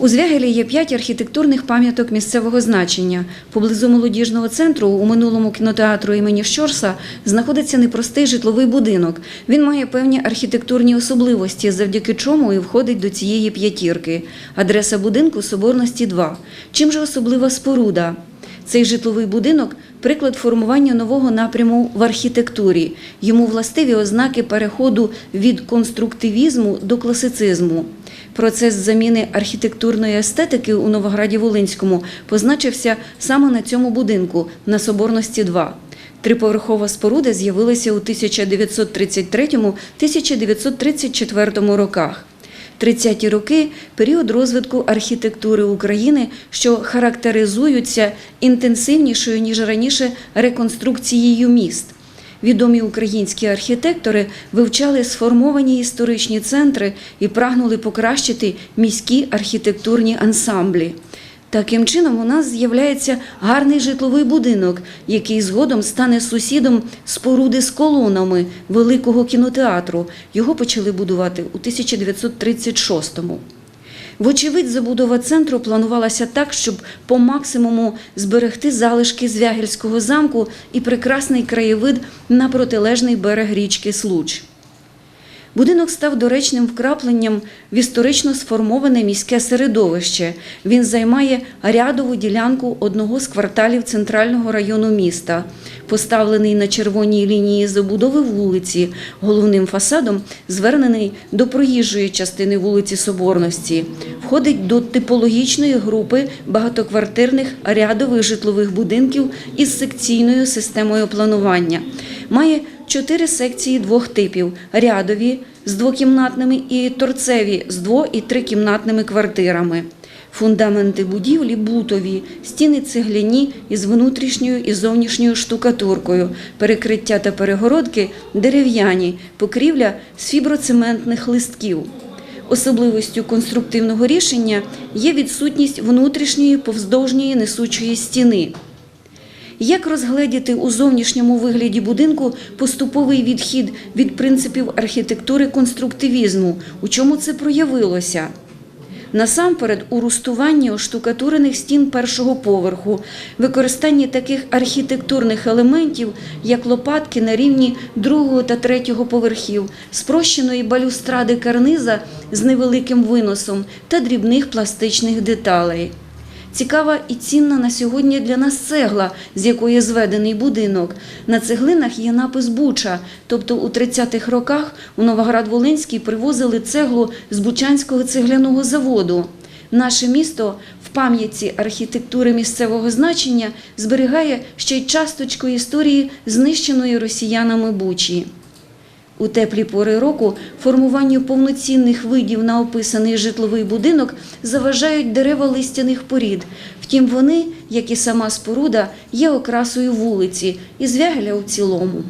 У Звягелі є п'ять архітектурних пам'яток місцевого значення. Поблизу молодіжного центру у минулому кінотеатру імені Щорса знаходиться непростий житловий будинок. Він має певні архітектурні особливості, завдяки чому і входить до цієї п'ятірки. Адреса будинку Соборності 2. Чим же особлива споруда? Цей житловий будинок приклад формування нового напряму в архітектурі. Йому властиві ознаки переходу від конструктивізму до класицизму. Процес заміни архітектурної естетики у Новограді Волинському позначився саме на цьому будинку на Соборності 2. Триповерхова споруда з'явилася у 1933-1934 роках. 30-ті роки період розвитку архітектури України, що характеризуються інтенсивнішою ніж раніше реконструкцією міст. Відомі українські архітектори вивчали сформовані історичні центри і прагнули покращити міські архітектурні ансамблі. Таким чином, у нас з'являється гарний житловий будинок, який згодом стане сусідом споруди з колонами великого кінотеатру. Його почали будувати у 1936-му. Вочевидь, забудова центру планувалася так, щоб по максимуму зберегти залишки Звягельського замку і прекрасний краєвид на протилежний берег річки Случ. Будинок став доречним вкрапленням в історично сформоване міське середовище. Він займає рядову ділянку одного з кварталів центрального району міста. Поставлений на червоній лінії забудови вулиці, головним фасадом звернений до проїжджої частини вулиці Соборності. Входить до типологічної групи багатоквартирних рядових житлових будинків із секційною системою планування. Має чотири секції двох типів: рядові з двокімнатними і торцеві з дво- і трикімнатними квартирами. Фундаменти будівлі бутові, стіни цегляні із внутрішньою і зовнішньою штукатуркою, перекриття та перегородки дерев'яні, покрівля з фіброцементних листків. Особливістю конструктивного рішення є відсутність внутрішньої повздовжньої несучої стіни. Як розгледіти у зовнішньому вигляді будинку поступовий відхід від принципів архітектури конструктивізму? У чому це проявилося? Насамперед, у рустуванні оштукатурених стін першого поверху, використанні таких архітектурних елементів, як лопатки на рівні другого та третього поверхів, спрощеної балюстради карниза з невеликим виносом та дрібних пластичних деталей. Цікава і цінна на сьогодні для нас цегла, з якої зведений будинок. На цеглинах є напис Буча, тобто у 30-х роках у Новоград-Волинський привозили цеглу з Бучанського цегляного заводу. Наше місто в пам'ятці архітектури місцевого значення зберігає ще й часточку історії знищеної росіянами Бучі. У теплі пори року формуванню повноцінних видів на описаний житловий будинок заважають дерева листяних порід. Втім, вони, як і сама споруда, є окрасою вулиці і звягля у цілому.